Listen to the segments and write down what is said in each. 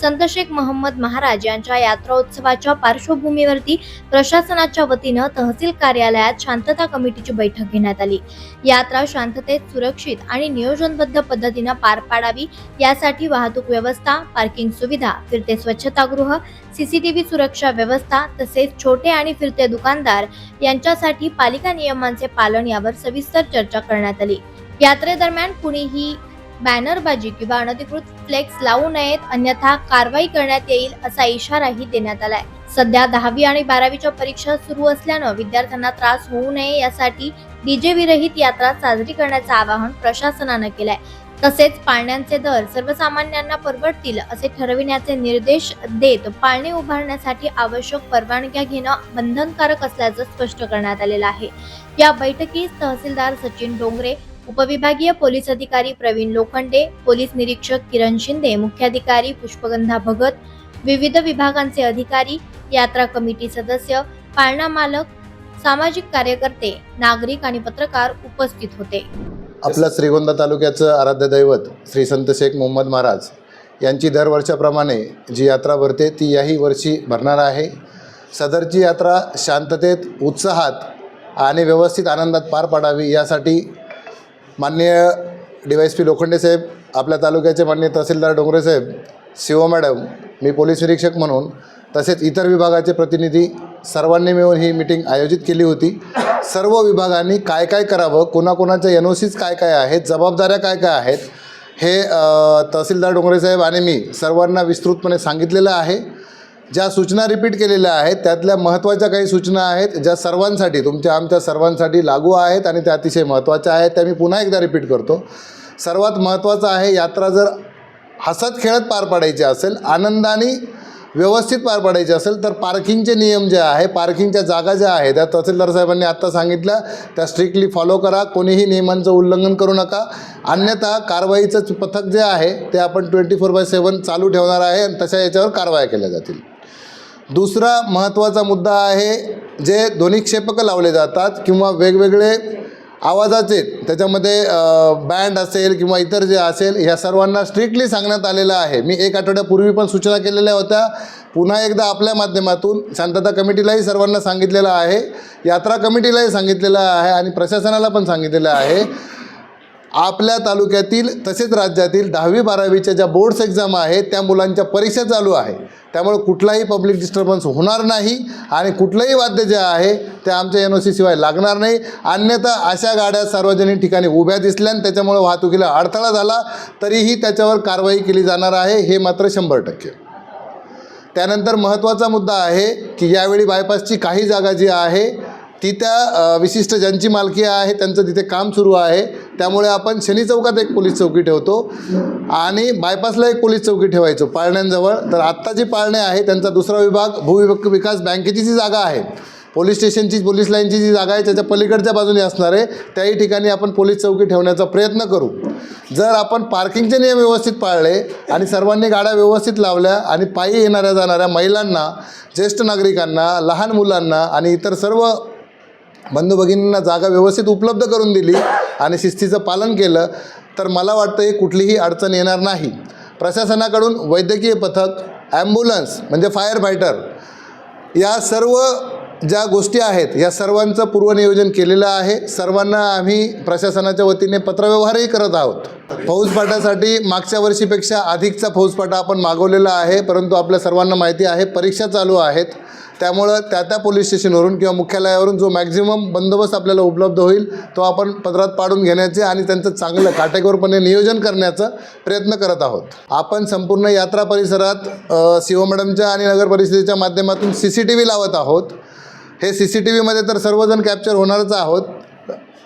संत शेख मोहम्मद महाराज यांच्या यात्रा उत्सवाच्या पार्श्वभूमीवरती प्रशासनाच्या वतीनं तहसील कार्यालयात शांतता कमिटीची बैठक घेण्यात आली. यात्रा शांततेत सुरक्षित आणि नियोजनबद्ध पद्धतीनं पार पाडावी यासाठी वाहतूक व्यवस्था पार्किंग सुविधा फिरते स्वच्छतागृह सीसीटीव्ही सुरक्षा व्यवस्था तसेच छोटे आणि फिरते दुकानदार यांच्यासाठी पालिका नियमांचे पालन यावर सविस्तर चर्चा करण्यात आली. यात्रेदरम्यान कुणीही बॅनरबाजी किंवा अनधिकृत फ्लेक्स लावू नयेत अन्यथा कारवाई करण्यात येईल असा इशाराही देण्यात आलाय. सध्या दहावी आणि बारावीच्या परीक्षा सुरू असल्यानं विद्यार्थ्यांना त्रास होऊ नये यासाठी डीजे विरहित यात्रा साजरी करण्याचं आवाहन प्रशासनानं केलंय. तसेच पाळण्यांचे दर सर्वसामान्यांना परवडतील असे ठरविण्याचे निर्देश देत पाळणे उभारण्यासाठी आवश्यक परवानग्या घेणं बंधनकारक असल्याचं स्पष्ट करण्यात आलेलं आहे. या बैठकीस तहसीलदार सचिन डोंगरे उपविभागीय पोलीस अधिकारी प्रवीण लोखंडे पोलीस निरीक्षक किरण शिंदे मुख्याधिकारी पुष्पगंधा भगत विविध विभागांचे अधिकारी यात्रा कमिटी सदस्य पाळणा मालक सामाजिक कार्यकर्ते नागरिक आणि पत्रकार उपस्थित होते. आपलं श्रीगोंदा तालुक्याचं आराध्य दैवत श्री संत शेख मोहम्मद महाराज यांची दरवर्षाप्रमाणे जी यात्रा भरते ती याही वर्षी भरणार आहे. सदरची यात्रा शांततेत उत्साहात आणि व्यवस्थित आनंदात पार पाडावी यासाठी माननीय D Y S P Lokhande साहेब आपल्या तालुक्याचे माननीय तहसीलदार डोंगरे साहेब शिव मॅडम मी पोलीस निरीक्षक म्हणून तसेच इतर विभागाचे प्रतिनिधी सर्वांनी मिळून ही मिटिंग आयोजित केली होती. सर्व विभागांनी काय काय करावं कोणाकोणाच्या एन ओ सीज काय काय आहेत जबाबदाऱ्या काय काय आहेत हे तहसीलदार डोंगरे साहेब आणि मी सर्वांना विस्तृतपणे सांगितलेलं आहे. ज्या सूचना रिपीट केलेल्या आहेत त्यातल्या महत्त्वाच्या काही सूचना आहेत ज्या सर्वांसाठी तुमच्या आमच्या सर्वांसाठी लागू आहेत आणि त्या अतिशय महत्त्वाच्या आहेत त्या मी पुन्हा एकदा रिपीट करतो. सर्वात महत्त्वाचं आहे यात्रा जर हसत खेळत पार पाडायची असेल आनंदाने व्यवस्थित पार पाडायची असेल तर पार्किंगचे नियम जे आहे पार्किंगच्या जागा ज्या आहेत त्या तहसीलदार साहेबांनी आत्ता सांगितल्या त्या स्ट्रिक्टली फॉलो करा कोणीही नियमांचं उल्लंघन करू नका. अन्यथा कारवाईचं पथक जे आहे ते आपण ट्वेंटी फोर बाय सेवन चालू ठेवणार आहे आणि तशा याच्यावर कारवाया केल्या जातील. दुसरा महत्त्वाचा मुद्दा आहे जे ध्वनिक्षेपकं लावले जातात किंवा वेगवेगळे आवाजाचे त्याच्यामध्ये बँड असेल किंवा इतर जे असेल ह्या सर्वांना स्ट्रिक्टली सांगण्यात आलेलं आहे. मी एक आठवड्यापूर्वी पण सूचना केलेल्या होत्या. पुन्हा एकदा आपल्या माध्यमातून शांतता कमिटीलाही सर्वांना सांगितलेलं आहे. यात्रा कमिटीलाही सांगितलेलं आहे आणि प्रशासनाला पण सांगितलेलं आहे. आपल्या तालुक्यातील तसेच राज्यातील दहावी बारावीच्या ज्या बोर्ड्स एक्झाम आहेत त्या मुलांच्या परीक्षा चालू आहे. त्यामुळे कुठलाही पब्लिक डिस्टर्बन्स होणार नाही आणि कुठलंही वाद्य जे आहे ते आमच्या एन ओ सी शिवाय लागणार नाही. अन्यथा अशा गाड्या सार्वजनिक ठिकाणी उभ्या दिसल्या आणि त्याच्यामुळे वाहतुकीला अडथळा झाला तरीही त्याच्यावर कारवाई केली जाणार आहे हे मात्र शंभर टक्के. त्यानंतर महत्त्वाचा मुद्दा आहे की यावेळी बायपासची काही जागा जी आहे ती त्या विशिष्ट ज्यांची मालकी आहे त्यांचं तिथे काम सुरू आहे. त्यामुळे आपण शनी चौकात एक पोलीस चौकी ठेवतो आणि बायपासला एक पोलीस चौकी ठेवायचो पाळण्यांजवळ. तर आत्ता जी पाळणे आहे त्यांचा दुसरा विभाग भूविक विकास बँकेची जी जागा आहे. पोलीस स्टेशनची पोलीस लाईनची जी जागा आहे त्याच्या पलीकडच्या बाजूने असणार आहे. त्याही ठिकाणी आपण पोलीस चौकी ठेवण्याचा प्रयत्न करू. जर आपण पार्किंगचे नियम व्यवस्थित पाळले आणि सर्वांनी गाड्या व्यवस्थित लावल्या आणि पायी येणाऱ्या जाणाऱ्या महिलांना ज्येष्ठ नागरिकांना लहान मुलांना आणि इतर सर्व बंधू भगिनींना जागा व्यवस्थित उपलब्ध करून दिली आणि शिस्तीचं पालन केलं तर मला वाटतं हे कुठलीही अडचण येणार नाही. प्रशासनाकडून वैद्यकीय पथक ॲम्ब्युलन्स म्हणजे फायर फायटर या सर्व ज्या गोष्टी आहेत या सर्वांचं पूर्वनियोजन केलेलं आहे. सर्वांना आम्ही प्रशासनाच्या वतीने पत्रव्यवहारही करत आहोत. फौजपाठासाठी मागच्या वर्षीपेक्षा अधिकचा फौजपाठा आपण मागवलेला आहे परंतु आपल्या सर्वांना माहिती आहे परीक्षा चालू आहेत. त्यामुळं त्या त्या पोलीस स्टेशनवरून किंवा मुख्यालयावरून जो मॅक्झिमम बंदोबस्त आपल्याला उपलब्ध होईल तो आपण पत्रात पाडून घेण्याचे आणि त्यांचं चांगलं काटेकोरपणे नियोजन करण्याचा प्रयत्न करत आहोत. आपण संपूर्ण यात्रा परिसरात अ, मॅडमच्या आणि नगर परिषदेच्या माध्यमातून सी सी टी व्ही लावत आहोत. हे सी सी टी व्हीमध्ये तर सर्वजण कॅप्चर होणारच आहोत.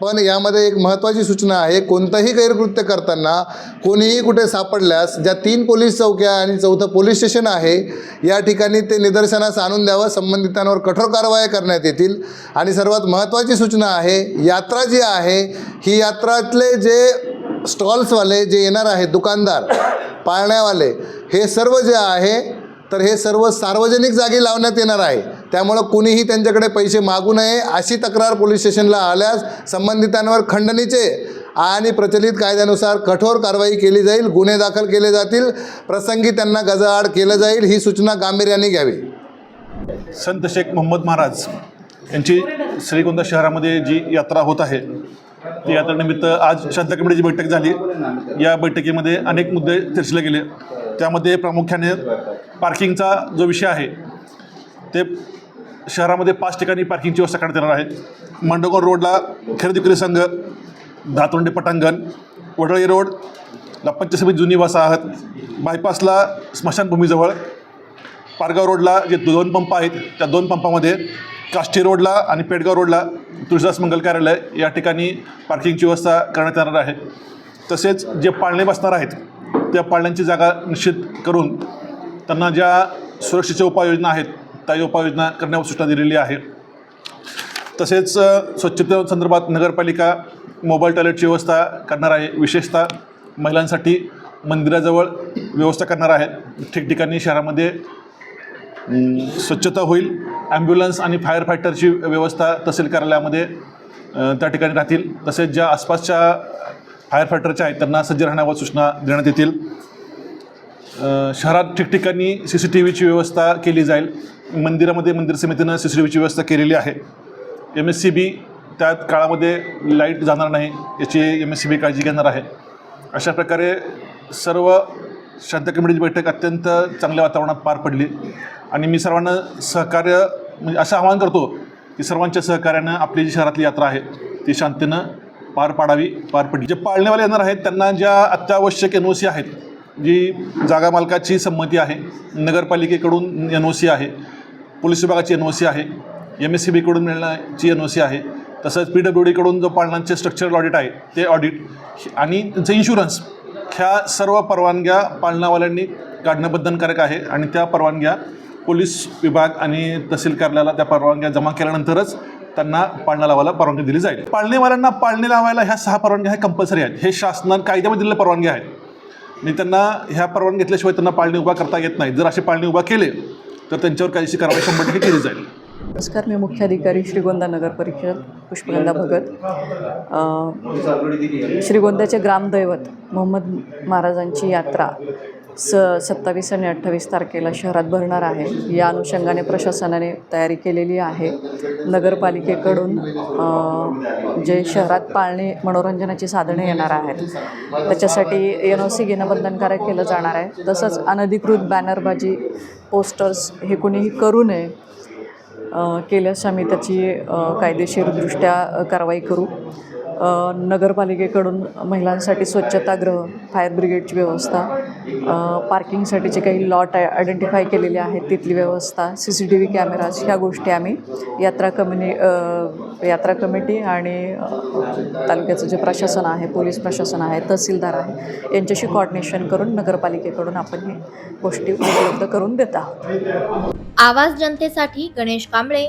पण यामध्ये एक महत्त्वाची सूचना आहे कोणतंही गैरकृत्य करताना कोणीही कुठे सापडल्यास ज्या तीन पोलीस चौक्या आणि चौथं पोलीस स्टेशन आहे या ठिकाणी ते निदर्शनास आणून द्यावं. संबंधितांवर कठोर कारवाया करण्यात येतील. आणि सर्वात महत्त्वाची सूचना आहे यात्रा जी आहे ही यात्रातले जे स्टॉल्सवाले जे येणार आहेत दुकानदार पाळण्यावाले हे सर्व जे आहे तर हे सर्व सार्वजनिक जागी लावण्यात येणार आहे. त्यामुळं कुणीही त्यांच्याकडे पैसे मागू नये अशी तक्रार पोलीस स्टेशनला आल्यास संबंधितांवर खंडणीचे आणि प्रचलित कायद्यानुसार कठोर कारवाई केली जाईल गुन्हे दाखल केले जातील प्रसंगी त्यांना गजाआड केलं जाईल ही सूचना गांभीर्याने घ्यावी. संत शेख मोहम्मद महाराज यांची श्रीगोंदा शहरामध्ये जी यात्रा होत आहे ती यात्रेनिमित्त आज शांत कमिटीची बैठक झाली. या बैठकीमध्ये अनेक मुद्दे चर्चले गेले. त्यामध्ये प्रामुख्याने पार्किंगचा जो विषय आहे ते शहरामध्ये पाच ठिकाणी पार्किंगची व्यवस्था करण्यात येणार आहे. मांडोगण रोडला खरेदी विक्री संघ धातोंडे पटांगण वडळी रोड पंचसभेत जुनी वसाहत बायपासला स्मशानभूमीजवळ पारगाव रोडला जे दोन पंप आहेत त्या दोन पंपामध्ये काष्टी रोडला आणि पेडगाव रोडला तुळशीदास मंगल कार्यालय या ठिकाणी पार्किंगची व्यवस्था करण्यात येणार आहे. तसेच जे पाळणे बसणार आहेत त्या पाळण्यांची जागा निश्चित करून त्यांना ज्या सुरक्षेच्या उपाययोजना आहेत त्या उपाययोजना करण्यावर सूचना दिलेली आहे. तसेच स्वच्छते स्वच्छतेसंदर्भात नगरपालिका मोबाईल टॉयलेटची व्यवस्था करणार आहे. विशेषतः महिलांसाठी मंदिराजवळ व्यवस्था करणार आहे ठिकठिकाणी शहरामध्ये स्वच्छता होईल. ॲम्ब्युलन्स आणि फायर फायटरची व्यवस्था तहसील कार्यालयामध्ये त्या ठिकाणी राहतील. तसेच ज्या आसपासच्या फायर फायटरच्या आहेत त्यांना सज्ज राहण्यावर सूचना देण्यात येतील. शहरात ठिकठिकाणी सी सी टी व्हीची व्यवस्था केली जाईल. मंदिरामध्ये मंदिर समितीनं सी सी टी व्हीची व्यवस्था केलेली आहे. एम एस सी बी त्या काळामध्ये लाइट जाणार नाही याची एम एस सी बी काळजी घेणार आहे. अशा प्रकारे सर्व शांत कमिटीची बैठक अत्यंत चांगल्या वातावरणात पार पडली. आणि मी सर्वांना सहकार्य म्हणजे असं आवाहन करतो की सर्वांच्या सहकार्यानं आपली जी शहरातली यात्रा आहे ती शांतीनं पार पाडावी पार पडली. जे पाळणेवाले येणार आहेत त्यांना ज्या अत्यावश्यक एन ओ सी आहेत जी जागा मालकाची संमती आहे नगरपालिकेकडून एन ओ सी आहे पोलीस विभागाची एन ओ सी आहे एम एस सी बीकडून मिळण्याची एन ओ सी आहे तसंच पी डब्ल्यू डीकडून जो पाळणांचे स्ट्रक्चरल ऑडिट आहे ते ऑडिट आणि त्यांचं इन्शुरन्स ह्या सर्व परवानग्या पाळणावाल्यांनी काढणं बंधनकारक आहे आणि त्या परवानग्या पोलीस विभाग आणि तहसील कार्यालयाला त्या परवानग्या जमा केल्यानंतरच त्यांना पाळणा लावायला परवानगी दिली जाईल. पाळणेवाल्यांना पाळणे लावायला ह्या सहा परवानग्या ह्या कंपल्सरी आहेत. हे शासनानं कायद्यामध्ये दिलेल्या परवानग्या आहेत. आणि त्यांना ह्या परवानगी घेतल्याशिवाय त्यांना पाळणे उभा करता येत नाही. जर असे पाळणे उभा केले तर त्यांच्यावर काहीशी कारवाई शंभर टक्के केली जाईल. नमस्कार मी मुख्याधिकारी श्रीगोंदा नगर परिषद पुष्पगंधा भगत. श्रीगोंद्याचे ग्रामदैवत मोहम्मद महाराजांची यात्रा. स सत्तावीस आणि अठ्ठावीस तारखेला शहरात भरणार आहे. या अनुषंगाने प्रशासनाने तयारी केलेली आहे. नगरपालिकेकडून जे शहरात पाळणे मनोरंजनाची साधने येणार आहेत. त्याच्यासाठी एन ओ सी घेणं बंधनकारक केलं जाणार आहे. तसंच अनधिकृत बॅनरबाजी पोस्टर्स हे कुणीही करू नये केल्यास आम्ही त्याची कायदेशीरदृष्ट्या कारवाई करू. नगरपालिकेकडून महिलांसाठी स्वच्छतागृह फायर ब्रिगेडची व्यवस्था पार्किंगसाठीचे काही लॉट आयडेंटिफाय केलेले आहेत तिथली व्यवस्था C C T V cameras ह्या गोष्टी आम्ही यात्रा कमिनी यात्रा कमिटी आणि तालुक्याचं जे प्रशासन आहे पोलीस प्रशासन आहे तहसीलदार आहे यांच्याशी कॉर्डिनेशन करून नगरपालिकेकडून आपण हे गोष्टी उपलब्ध करून देत आहोत. आवाज जनतेसाठी गणेश कांबळे.